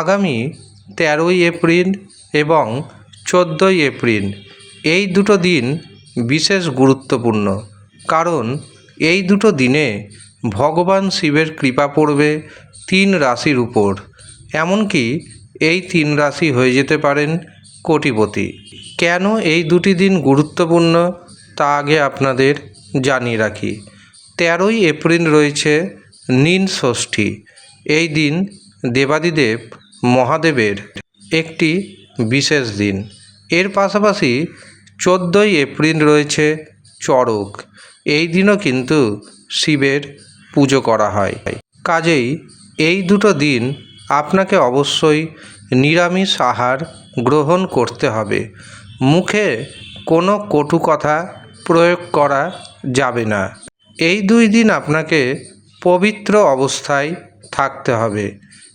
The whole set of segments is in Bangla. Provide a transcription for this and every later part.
আগামী তেরোই এপ্রিল এবং চোদ্দোই এপ্রিল। এই দুটো দিন বিশেষ গুরুত্বপূর্ণ, কারণ এই দুটো দিনে ভগবান শিবের কৃপা পড়বে তিন রাশির উপর। এমনকি এই তিন রাশি হয়ে যেতে পারেন কোটিপতি। কেন এই দুটি দিন গুরুত্বপূর্ণ, তা আগে আপনাদের জানিয়ে রাখি। তেরোই এপ্রিল রয়েছে নীল ষষ্ঠী। এই দিন দেবাদিদেব মহাদেবের একটি বিশেষ দিন। এর পাশাপাশি চোদ্দোই এপ্রিল রয়েছে চড়ক। এই দিনও কিন্তু শিবের পুজো করা হয়। কাজেই এই দুটো দিন আপনাকে অবশ্যই নিরামিষ আহার গ্রহণ করতে হবে। মুখে কোনো কটু কথা প্রয়োগ করা যাবে না। এই দুই দিন আপনাকে পবিত্র অবস্থায় থাকতে হবে।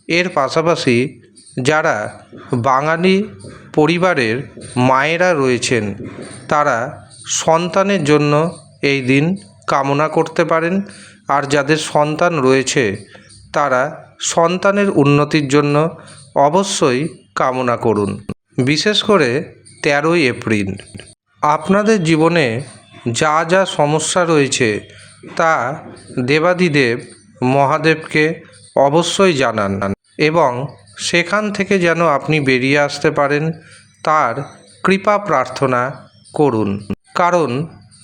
এর পাশাপাশি যারা বাঙালি পরিবারের মায়েরা রয়েছেন, তারা সন্তানের জন্য এই দিন কামনা করতে পারেন। আর যাদের সন্তান রয়েছে, তারা সন্তানের উন্নতির জন্য অবশ্যই কামনা করুন। বিশেষ করে তেরোই এপ্রিল। আপনাদের জীবনে যা যা সমস্যা রয়েছে, তা দেবাদিদেব মহাদেবকে অবশ্যই জানান। এবং সেখান থেকে যেন আপনি বেরিয়ে আসতে পারেন, তার কৃপা প্রার্থনা করুন। কারণ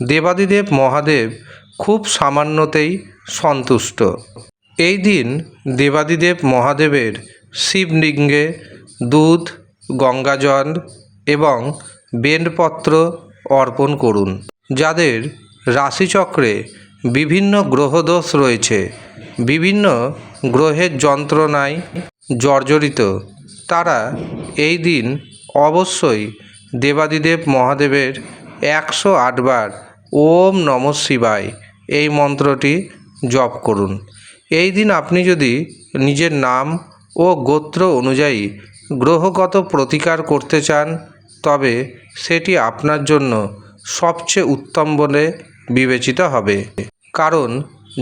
দেবাদিদেব মহাদেব খুব সামান্যতেই সন্তুষ্ট। এই দিন দেবাদিদেব মহাদেবের শিবলিঙ্গে দুধ, গঙ্গাজল এবং বেলপত্র অর্পণ করুন, যাদের রাশিচক্রে বিভিন্ন গ্রহদোষ রয়েছে। বিভিন্ন গ্রহের যন্ত্রণায় জর্জরিত। তারা এই দিন অবশ্যই দেবাদিদেব মহাদেবের একশো আটবার ওম নম শিবায় এই মন্ত্রটি জপ করুন। এই দিন আপনি যদি নিজের নাম ও গোত্র অনুযায়ী গ্রহগত প্রতিকার করতে চান, তবে সেটি আপনার জন্য সবচেয়ে উত্তম বলে বিবেচিত হবে। কারণ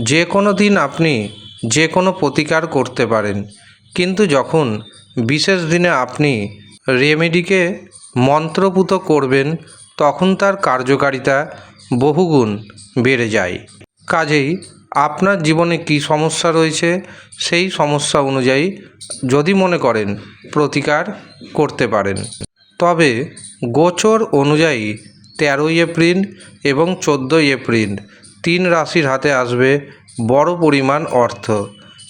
যে কোনো দিন আপনি যে কোনো প্রতিকার করতে পারেন। কিন্তু যখন বিশেষ দিনে আপনি রেমেডিকে মন্ত্রপুত করবেন, তখন তার কার্যকারিতা বহুগুণ বেড়ে যায়। কাজেই আপনার জীবনে কী সমস্যা রয়েছে, সেই সমস্যা অনুযায়ী যদি মনে করেন, প্রতিকার করতে পারেন। তবে গোচর অনুযায়ী তেরোই এপ্রিল এবং চোদ্দোই এপ্রিল তিন রাশির হাতে আসবে বড় পরিমাণ অর্থ।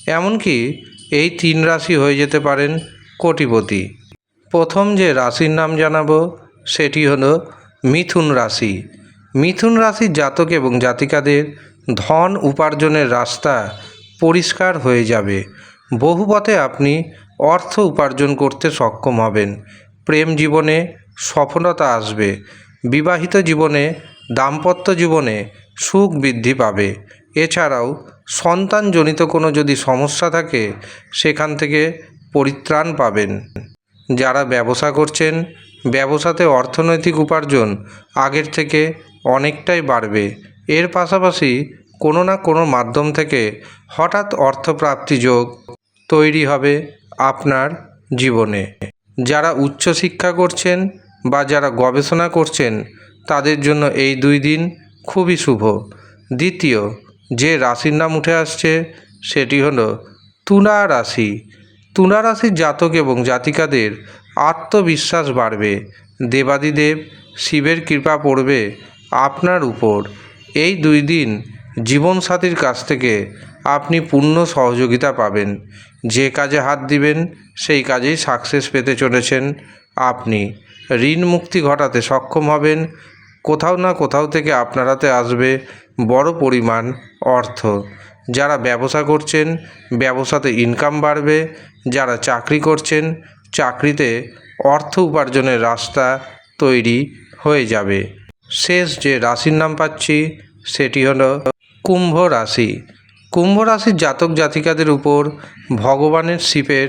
এমনকি এই তিন রাশি হয়ে যেতে পারেন কোটিপতি। প্রথম যে রাশির নাম জানাব, সেটি হলো মিথুন রাশি। মিথুন রাশির জাতক এবং জাতিকাদের ধন উপার্জনের রাস্তা পরিষ্কার হয়ে যাবে। বহু পথে আপনি অর্থ উপার্জন করতে সক্ষম হবেন। প্রেম জীবনে সফলতা আসবে। বিবাহিত জীবনে, দাম্পত্য জীবনে সুখ বৃদ্ধি পাবে। এছাড়াও সন্তানজনিত কোনো যদি সমস্যা থাকে, সেখান থেকে পরিত্রাণ পাবেন। যারা ব্যবসা করছেন, ব্যবসাতে অর্থনৈতিক উপার্জন আগের থেকে অনেকটাই বাড়বে। এর পাশাপাশি কোনো না কোনো মাধ্যম থেকে হঠাৎ অর্থপ্রাপ্তি যোগ তৈরি হবে আপনার জীবনে। যারা উচ্চশিক্ষা করছেন বা যারা গবেষণা করছেন, তাদের জন্য এই দুই দিন খুবই শুভ। দ্বিতীয় যে রাশির নাম উঠে আসছে সেটি হলো তুলা রাশি। তুলা রাশির জাতক এবং জাতিকাদের আত্মবিশ্বাস বাড়বে। দেবাদিদেব শিবের কৃপা পড়বে আপনার উপর। এই দুই দিন জীবনসাথীর কাছ থেকে আপনি পূর্ণ সহযোগিতা পাবেন। যে কাজে হাত দিবেন, সেই কাজেই সাকসেস পেতে চলেছেন আপনি। ঋণ মুক্তি ঘটাতে সক্ষম হবেন কোথাও না কোথাও থেকে আপনার হাতে আসবে বড় পরিমাণ অর্থ। যারা ব্যবসা করছেন, ব্যবসাতে ইনকাম বাড়বে, যারা চাকরি করছেন, চাকরিতে অর্থ উপার্জনের রাস্তা তৈরি হয়ে যাবে। শেষ যে রাশির নাম পাচ্ছি, সেটি হলো কুম্ভ রাশি। কুম্ভ রাশির জাতক জাতিকাদের উপর ভগবানের শিবের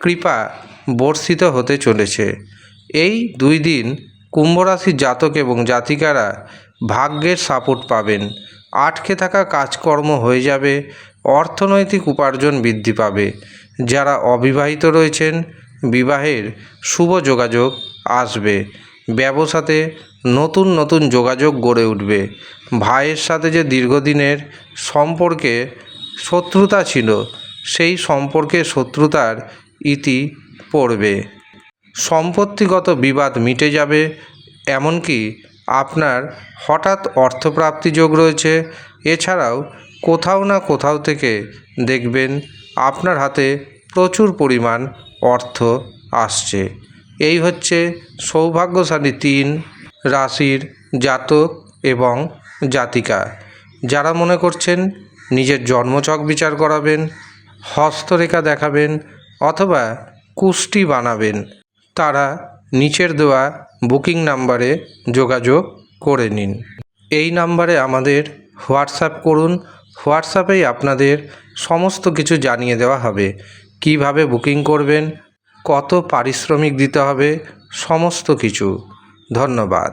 কৃপা বর্ষিত হতে চলেছে। এই দুই দিন কুম্ভ রাশির জাতক এবং জাতিকারা ভাগ্যের সাপোর্ট পাবেন। আটকে থাকা কাজকর্ম হয়ে যাবে, অর্থনৈতিক উপার্জন বৃদ্ধি পাবে। যারা অবিবাহিত রয়েছেন, বিবাহের শুভ যোগাযোগ আসবে। ব্যবসাতে নতুন নতুন যোগাযোগ গড়ে উঠবে। ভাইয়ের সাথে যে দীর্ঘদিনের সম্পর্কে শত্রুতা ছিল, সেই সম্পর্কে শত্রুতার ইতি পড়বে। সম্পত্তিগত বিবাদ মিটে যাবে, এমনকি আপনার হঠাৎ অর্থপ্রাপ্তি যোগ রয়েছে। এছাড়াও কোথাও না কোথাও থেকে দেখবেন আপনার হাতে প্রচুর পরিমাণ অর্থ আসছে। এই হচ্ছে সৌভাগ্যশালী তিন রাশির জাতক এবং জাতিকা। যারা মনে করছেন নিজের জন্মছক বিচার করাবেন, হস্তরেখা দেখাবেন অথবা কুষ্টি বানাবেন। তারা নিচের দেওয়া বুকিং নাম্বারে যোগাযোগ করে নিন। এই নাম্বারে আমাদের হোয়াটসঅ্যাপ করুন। হোয়াটসঅ্যাপেই আপনাদের সমস্ত কিছু জানিয়ে দেওয়া হবে। কীভাবে বুকিং করবেন, কত পারিশ্রমিক দিতে হবে, সমস্ত কিছু। ধন্যবাদ।